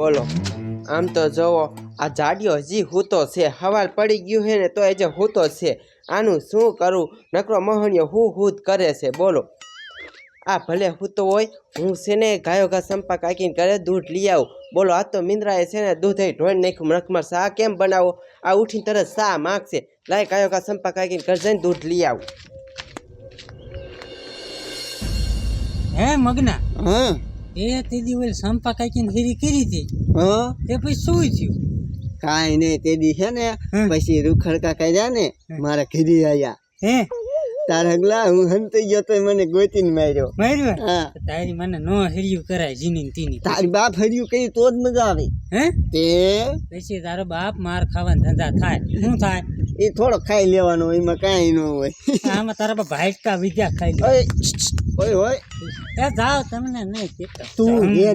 બોલો આમ તો જુઓ આ જાડિયો હજી હૂતો છે હવાલ પડી ગયું છે ને તો એ જે હૂતો છે આનું શું કરું? નકરો મોહણીયો હું હૂત કરે છે બોલો. આ ભલે હૂતો હોય હું છે ને ગાયો ઘા સંપા કાકીને કરે દૂધ લઈ આવું. બોલો આ તો મિંદ્રાએ છે ને દૂધ ઢોળી નાખ્યું નખમાં શા કેમ બનાવો? આ ઉઠીને તરત શા માગશે લાય ગાયો ઘા સંપા કાકીને ઘર જઈને દૂધ લઈ આવું. હે મગના? હા? એ તેદી દિવસ સંપા કાકીને હેરી કરી હતી. હા? તે પછી શું થયું. કાંઈ નહીં તે દી છે ને. પછી રૂખડકા કર્યા ને મારા ઘીરી આયા. હે? તાર હગલા હું હંતાઈ ગયો તો મને ગોતીને માર્યો. માર્યો? હા. તારી મને નો હેર્યું કરાય જીની ને તીની. તારી બાપ હર્યું કઈ તો જ મજા આવે. હે? તે? પછી તારો બાપ માર ખાવાના ધંધા થાય. શું થાય? એ થોડો ખાઈ લેવાનો એમાં કાંઈ ન હોય. આમાં તારા બાપ ભાઈકા વિદ્યા ખાઈ લે. ઓય ઓય. એ જાવ તમને નહીં કહેતો. તું એ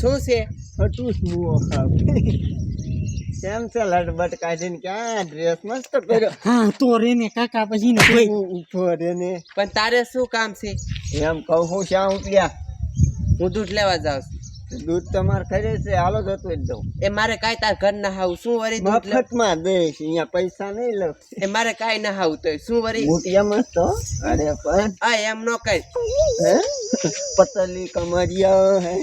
શું છે? હટુસ મુઓ ખાવ. કેમ છે લટબટ કાઢીને? ક્યાં ડ્રેસ મસ્ત કર્યો? હા તો રે ને કાકા પછી ને કોઈ તું રેને રે ને. પણ તારે શું કામ છે? એમ કહું હું શ્યાં ઉપડ્યા હું દૂધ લેવા જાઉં દૂધ તમારે ખરે છે હાલો જતું જ દઉં એ મારે કાંઈ તાર ઘર ના હાવ શું વરી મફતમાં દઈશ અહીંયા પૈસા નહીં લઉં. એ મારે કાંઈ ના હાવ તો શું વરી? મોટિયા મસ્ત. અરે પણ. આ એમ નો કઈ. હે? પતલી કમરિયા હે.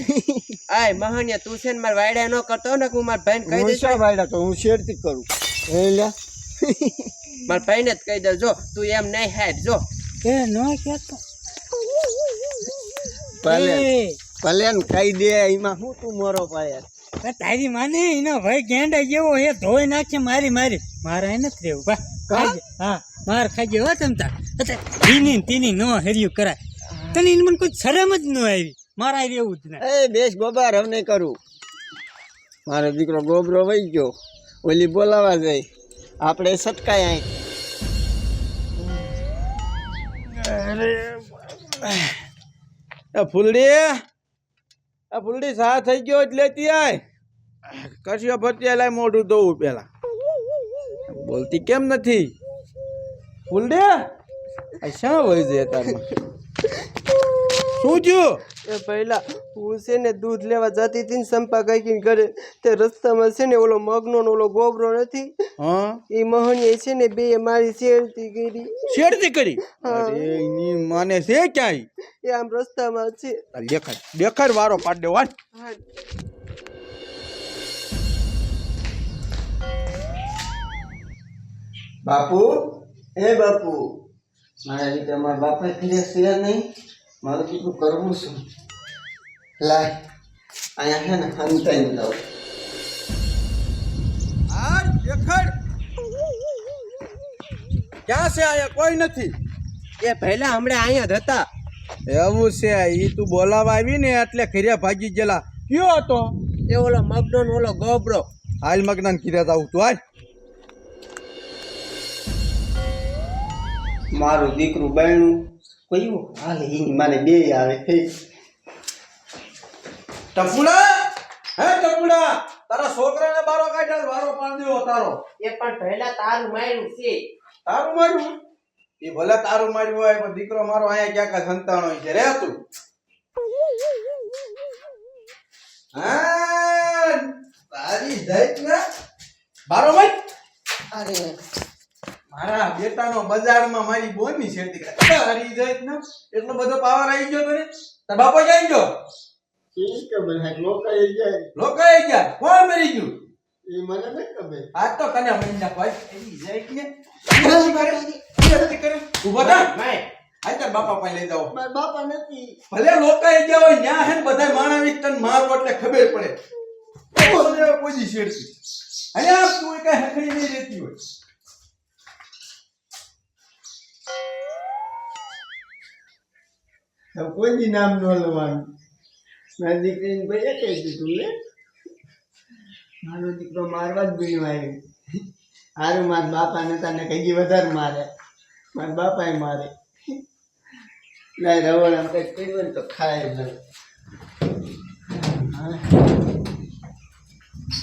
આય મહાનિયા તું છે ને મારા વાયડા નો કરતો ને હું મારા ભાઈને કહી દઈશ વાયડા તો હું શેરથી કરું? હે લ્યા. મારા ભાઈને જ કહી દઉં. જો તું એમ નહીં હેડ જો. એ નો કહેતો. ભલે ભલે ને ખાઈ દે એમાં શું તું મોરો પાડે? તારી માને એનો ભાઈ ગેંડા જેવો એ ધોઈ નાખશે મારી મારી. મારે એ નથી રહેવું બા ખાજે. હા માર ખાજે ગયો તમતા તીની તીની નો હેર્યું કરાય. તને એને મને કોઈ શરમ જ ન આવી. મારા રહેવું જ ના. એ બેસ ગોબાર હવે નહીં કરું. મારો દીકરો ગોબરો વહી ગયો. ઓલી બોલાવા જાય આપણે સટકાય અહીં અરે ફૂલડી. આ ફૂલડી સા થઈ ગયો લેતી આય. કશિયો ભટ્ટિયા લાય મોઢું ધોવું પેલા. બોલતી કેમ નથી? ફૂલડી આ શા હોય છે તારમાં? શું થયું એ પહેલા હું છે ને દૂધ લેવા જતી હતી ને સંપા કાકીને ઘરે તે રસ્તામાં છે ને ઓલો મગનો ને ઓલો ગોબરો નથી હા? એ મહણીએ છે ને બે મારી શેરતી કરી. શેરતી કરી? અરે એની માને છે ક્યાંય? એ આમ રસ્તામાં છે. આ દેખાડ દેખાડ વારો પાડ દેવા બાપુ એ બાપુ. મારા દીકરા મારા બાપા ફિરે છે નહીં? મારું દીકરું કરવું શું લાય. અહીંયા છે ને હંતાઈ દઉં આ દેખાડ. ક્યાં છે આયા કોઈ નથી. એ પહેલા હમણાં અહીંયા જ હતા. એવું છે એ તું બોલાવા આવી ને એટલે ખીરે ભાગી ગયેલા. કયો હતો? એ ઓલો મગનો ઓલો ગોબરો. હાલ મગનાન ખીરે આવું તું હાલ. મારું દીકરું બહેણું કયું હાલ એની માને બે આવે ટપુડા હે ટપુડા તારા છોકરાને બારો કાઢ્યા બારો પાડ દેવો તારો એ પણ પહેલા તારું માર્યું છે તારું માર્યું એ ભલે તારું માર્યું હોય પણ દીકરો મારો અહીંયા ક્યાંક સંતાણો છે? રે તું. હા? તારી જઈત ને બારો ભાઈ. અરે. મારા બજારમાં મારી બોનની શેરતી કરે જાય ને. એટલો બધો પાવર આવી ગયો તને તાર બાપો જાય ગયો? એ જાય. લોકો આવી ગયા કોણ મરી ગયું? એ મને ન ખબર. આજ તો તને મળી નાખો એની જાય કે શેરતી કરે શેરતી કરે. ઊભો થા. માય તાર બાપા પાસે લઈ જાઓ. મારા બાપા નથી. ભલે લોકો ગયા હોય ન્યા હે બધા માણા વીસ ટન એટલે ખબર પડે. પોઝિશન તું કઈ નહીં રહેતી હોય. કોઈ દી નામ ન લેવાનું. મારી દીકરીને ભાઈ કહી દીધું, લે. મારો દીકરો મારવા જ બીણો આવ્યો. હારું, મારા બાપા નતા ને કઈ વધારે મારે. મારા બાપાએ મારે. ના રવણ આમ કંઈક કર્યું ને તો ખાય ભલે